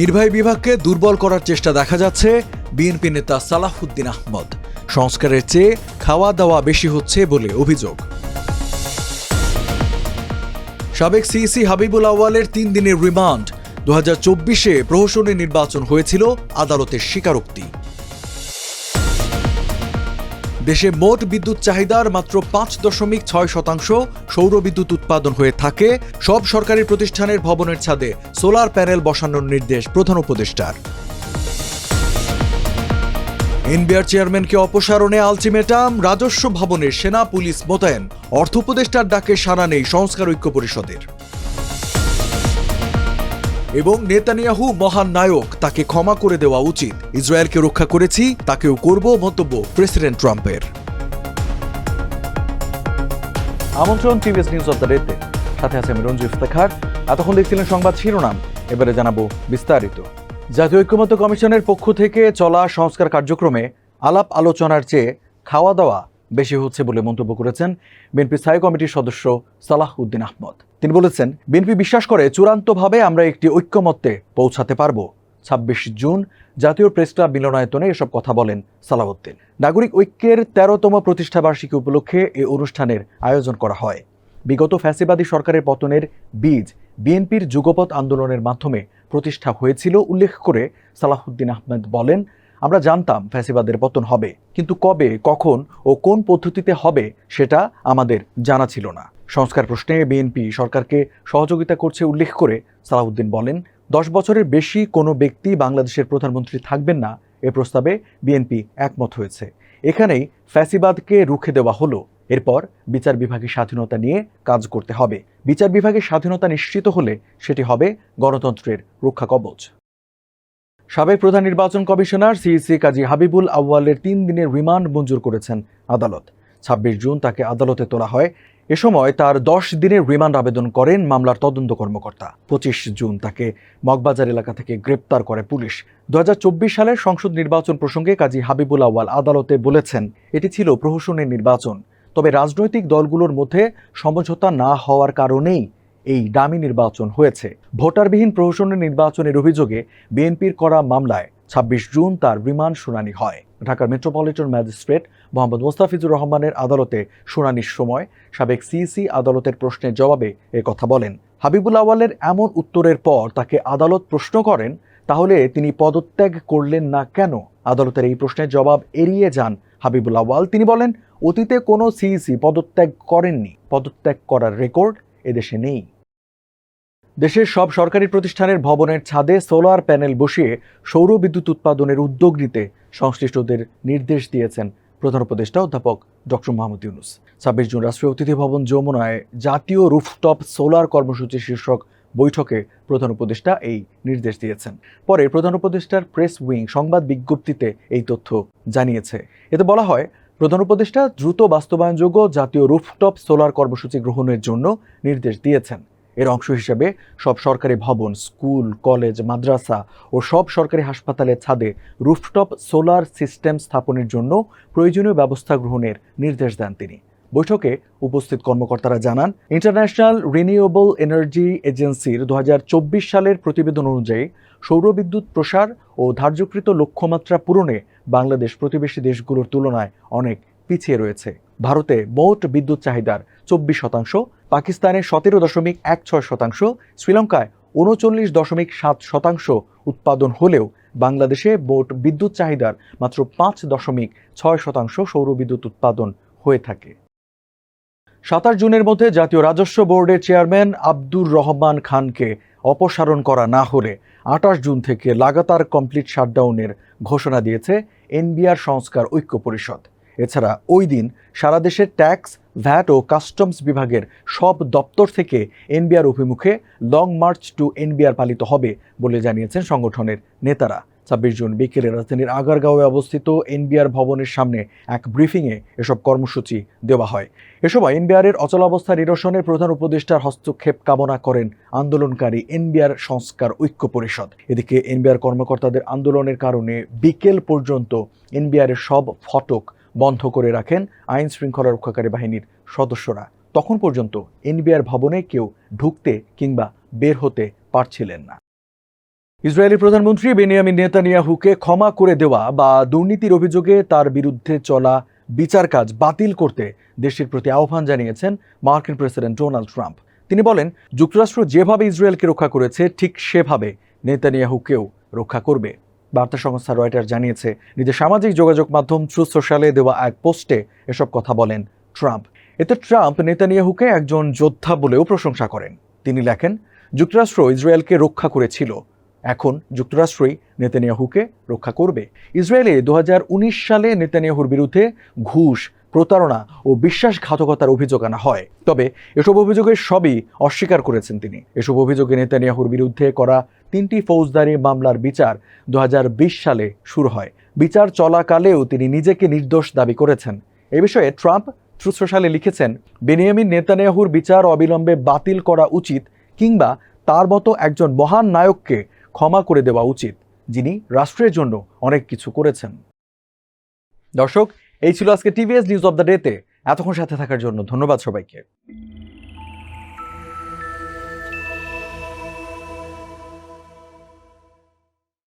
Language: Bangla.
নির্বাহী বিভাগকে দুর্বল করার চেষ্টা দেখা যাচ্ছে বিএনপি নেতা সালাহুদ্দিন আহমদ। সংস্কারের চেয়ে খাওয়া দাওয়া বেশি হচ্ছে বলে অভিযোগ। সাবেক সিইসি হাবিবুল আওয়ালের তিন দিনের রিমান্ড। দু হাজার চব্বিশে প্রহসনের নির্বাচন হয়েছিল আদালতের স্বীকারোক্তি। দেশে মোট বিদ্যুৎ চাহিদার মাত্র পাঁচ দশমিক ছয় শতাংশ সৌর বিদ্যুৎ উৎপাদন হয়ে থাকে। সব সরকারি প্রতিষ্ঠানের ভবনের ছাদে সোলার প্যানেল বসানোর নির্দেশ প্রধান উপদেষ্টার। এনবিআর চেয়ারম্যানকে অপসারণে আলটিমেটাম, রাজস্ব ভবনের সেনা, পুলিশ মোতায়েন। অর্থ উপদেষ্টার ডাকে সাড়া নেই সংস্কার ঐক্য পরিষদের। এবং নেতানিয়াহু মহান নায়ক, তাকে ক্ষমা করে দেওয়া উচিত। ইসরায়েলকে রক্ষা করেছি, তাকেও করব মন্তব্য প্রেসিডেন্ট ট্রাম্পের। আমন্ত্রণ টিভিএস নিউজ অফ দ্য ডেতে। সাথে আছে আমি রঞ্জু ইফতেখার। এতক্ষণ দেখছিলেন সংবাদ শিরোনাম। এবারে জানাব বিস্তারিত। জাতীয় ঐক্যমত্য কমিশনের পক্ষ থেকে চলা সংস্কার কার্যক্রমে আলাপ আলোচনার চেয়ে খাওয়া দাওয়া বেশি হচ্ছে বলে মন্তব্য করেছেন বিএনপি স্থায়ী কমিটির সদস্য সালাহ উদ্দিন আহমদ। তিনি বলেছেন, বিএনপি বিশ্বাস করে চূড়ান্তভাবে আমরা একটি ঐক্যমত্যে পৌঁছাতে পারব। ছাব্বিশ জুন জাতীয় প্রেস ক্লাব মিলনায়তনে এসব কথা বলেন সালাউদ্দিন নাগরিক ঐক্যের তেরোতম প্রতিষ্ঠাবার্ষিকী উপলক্ষে এই অনুষ্ঠানের আয়োজন করা হয়। বিগত ফ্যাসিবাদী সরকারের পতনের বীজ বিএনপির যুগপৎ আন্দোলনের মাধ্যমে প্রতিষ্ঠা হয়েছিল, উল্লেখ করে সালাহুদ্দিন আহমেদ বলেন আমরা জানতাম ফ্যাসিবাদের পতন হবে, কিন্তু কবে, কখন ও কোন পদ্ধতিতে হবে সেটা আমাদের জানা ছিল না। সংস্কার প্রশ্নে বিএনপি সরকারকে সহযোগিতা করছে উল্লেখ করে সালাউদ্দিন বলেন, দশ বছরের বেশি কোনো ব্যক্তি বাংলাদেশের প্রধানমন্ত্রী থাকবেন না। এ প্রস্তাবে বিএনপি একমত হয়েছে। এখানেই ফ্যাসিবাদকে রুখে দেওয়া হলো। এরপর বিচার বিভাগের স্বাধীনতা নিয়ে কাজ করতে হবে। বিচার বিভাগের স্বাধীনতা নিশ্চিত হলে সেটি হবে গণতন্ত্রের রক্ষা কবচ। সাবেক প্রধান নির্বাচন কমিশনার সিইসি কাজী হাবিবুল আউয়ালের তিন দিনের রিমান্ড মঞ্জুর করেছেন আদালত। ছাব্বিশ জুন তাকে আদালতে তোলা হয়। এ সময় তার দশ দিনের রিমান্ড আবেদন করেন মামলার তদন্ত কর্মকর্তা। পঁচিশ জুন তাকে মগবাজার এলাকা থেকে গ্রেপ্তার করে পুলিশ। দু হাজার চব্বিশ সালের সংসদ নির্বাচন প্রসঙ্গে কাজী হাবিবুল আউয়াল আদালতে বলেছেন, এটি ছিল প্রহসনের নির্বাচন। তবে রাজনৈতিক দলগুলোর মধ্যে সমঝোতা না হওয়ার কারণেই এই ডামি নির্বাচন হয়েছে। ভোটারবিহীন প্রহসনের নির্বাচনের অভিযোগে বিএনপির করা মামলায় ছাব্বিশ জুন তার রিমান্ড শুনানি হয়। ঢাকার মেট্রোপলিটন ম্যাজিস্ট্রেট মোহাম্মদ মোস্তাফিজুর রহমানের আদালতে শুনানির সময় সাবেক সিইসি আদালতের প্রশ্নের জবাবে কথা বলেন। হাবিবুল আওয়ালের এমন উত্তরের পর তাকে আদালত প্রশ্ন করেন, তাহলে তিনি পদত্যাগ করলেন না কেন? আদালতের এই প্রশ্নের জবাব এড়িয়ে যান হাবিবুল আওয়াল তিনি বলেন, অতীতে কোনো সিইসি পদত্যাগ করেননি। পদত্যাগ করার রেকর্ড এদেশে নেই। দেশের সব সরকারি প্রতিষ্ঠানের ভবনের ছাদে সোলার প্যানেল বসিয়ে সৌর বিদ্যুৎ উৎপাদনের উদ্যোগ নিতে সংশ্লিষ্টদের নির্দেশ দিয়েছেন প্রধান উপদেষ্টা অধ্যাপক ডক্টর মোহাম্মদ ইউনুস। ছাব্বিশ জুন রাষ্ট্রীয় অতিথি ভবন যমুনায় জাতীয় রুফটপ সোলার কর্মসূচি শীর্ষক বৈঠকে প্রধান উপদেষ্টা এই নির্দেশ দিয়েছেন। পরে প্রধান উপদেষ্টার প্রেস উইং সংবাদ বিজ্ঞপ্তিতে এই তথ্য জানিয়েছে। এতে বলা হয়, প্রধান উপদেষ্টা দ্রুত বাস্তবায়নযোগ্য জাতীয় রুফটপ সোলার কর্মসূচি গ্রহণের জন্য নির্দেশ দিয়েছেন। এর অংশ হিসেবে সব সরকারি ভবন, স্কুল, কলেজ, মাদ্রাসা ও সব সরকারি হাসপাতালের ছাদে রুফটপ সোলার সিস্টেম স্থাপনের জন্য প্রয়োজনীয় ব্যবস্থা গ্রহণের নির্দেশ দেন তিনি। বৈঠকে উপস্থিত কর্মকর্তারা জানান, ইন্টারন্যাশনাল রিনিউয়েবল এনার্জি এজেন্সির দু হাজার চব্বিশ সালের প্রতিবেদন অনুযায়ী সৌরবিদ্যুৎ প্রসার ও ধার্যকৃত লক্ষ্যমাত্রা পূরণে বাংলাদেশ প্রতিবেশী দেশগুলোর তুলনায় অনেক পিছিয়ে রয়েছে। ভারতে মোট বিদ্যুৎ চাহিদার চব্বিশ শতাংশ পাকিস্তানে সতেরো দশমিক এক ছয় শতাংশ, শ্রীলঙ্কায় উনচল্লিশ দশমিক সাত শতাংশ উৎপাদন হলেও বাংলাদেশে মোট বিদ্যুৎ চাহিদার মাত্র পাঁচ দশমিক ছয় শতাংশ সৌর বিদ্যুৎ উৎপাদন হয়ে থাকে। সাতাশ জুনের মধ্যে জাতীয় রাজস্ব বোর্ডের চেয়ারম্যান আব্দুর রহমান খানকে অপসারণ করা না হলে আঠাশ জুন থেকে লাগাতার কমপ্লিট শাটডাউনের ঘোষণা দিয়েছে এনবিআর সংস্কার ঐক্য পরিষদ। এছাড়া ওই দিন সারা দেশের ট্যাক্স, ভ্যাট ও কাস্টমস বিভাগের সব দপ্তর থেকে এনবিআর অভিমুখে লং মার্চ টু এনবিআর পালিত হবে বলে জানিয়েছেন সংগঠনের নেতারা। ছাব্বিশ জুন বিকেলে রাজধানীর আগারগাঁওয়ে অবস্থিত এনবিআর ভবনের সামনে এক ব্রিফিংয়ে এসব কর্মসূচি দেওয়া হয়। এ সময় এনবিআরের অচলাবস্থা নিরসনের প্রধান উপদেষ্টার হস্তক্ষেপ কামনা করেন আন্দোলনকারী এনবিআর সংস্কার ঐক্য পরিষদ। এদিকে এনবিআর কর্মকর্তাদের আন্দোলনের কারণে বিকেল পর্যন্ত এনবিআরের সব ফটক বন্ধ করে রাখেন আইন শৃঙ্খলা রক্ষাকারী বাহিনীর সদস্যরা। তখন পর্যন্ত এনবিআর ভবনে কেউ ঢুকতে কিংবা বের হতে পারছিলেন না। ইসরায়েলি প্রধানমন্ত্রী বেনিয়ামিন নেতানিয়াহুকে ক্ষমা করে দেওয়া বা দুর্নীতির অভিযোগে তার বিরুদ্ধে চলা বিচার কাজ বাতিল করতে দেশটির প্রতি আহ্বান জানিয়েছেন মার্কিন প্রেসিডেন্ট ডোনাল্ড ট্রাম্প। তিনি বলেন, যুক্তরাষ্ট্র যেভাবে ইসরায়েলকে রক্ষা করেছে, ঠিক সেভাবে নেতানিয়াহুকেও রক্ষা করবে। বার্তা সংস্থা রয়টার জানিয়েছে, নিজের সামাজিক যোগাযোগ মাধ্যম ট্রু সোশ্যালে দেওয়া এক পোস্টে এসব কথা বলেন ট্রাম্প। এতে ট্রাম্প নেতানিয়াহুকে একজন যোদ্ধা বলেও প্রশংসা করেন। তিনি লেখেন, যুক্তরাষ্ট্র ইসরায়েলকে রক্ষা করেছিল। এখন যুক্তরাষ্ট্রই নেতানিয়াহুকে রক্ষা করবে। ইসরায়েলে দু হাজার উনিশ সালে নেতানিয়াহুর বিরুদ্ধে ঘুষ প্রতারণা ও বিশ্বাসঘাতকতার অভিযোগ আনা হয়। তবে এসব অভিযোগের সবই অস্বীকার করেছেন তিনি। এসব অভিযোগে নেতানিয়াহুর বিরুদ্ধে করা তিনটি ফৌজদারি মামলার বিচার দু হাজার বিশ সালে শুরু হয়। বিচার চলাকালেও তিনি নিজেকে নির্দোষ দাবি করেছেন। এ বিষয়ে ট্রাম্প ট্রু সোশ্যালে লিখেছেন, বেনিয়ামিন নেতানিয়াহুর বিচার অবিলম্বে বাতিল করা উচিত কিংবা তার মতো একজন মহান নায়ককে ক্ষমা করে দেওয়া উচিত, যিনি রাষ্ট্রের জন্য অনেক কিছু করেছেন। দর্শক এই ছিল আজকে টিভিএস নিউজ অব দ্য ডেতে এতক্ষণ সাথে থাকার জন্য ধন্যবাদ সবাইকে।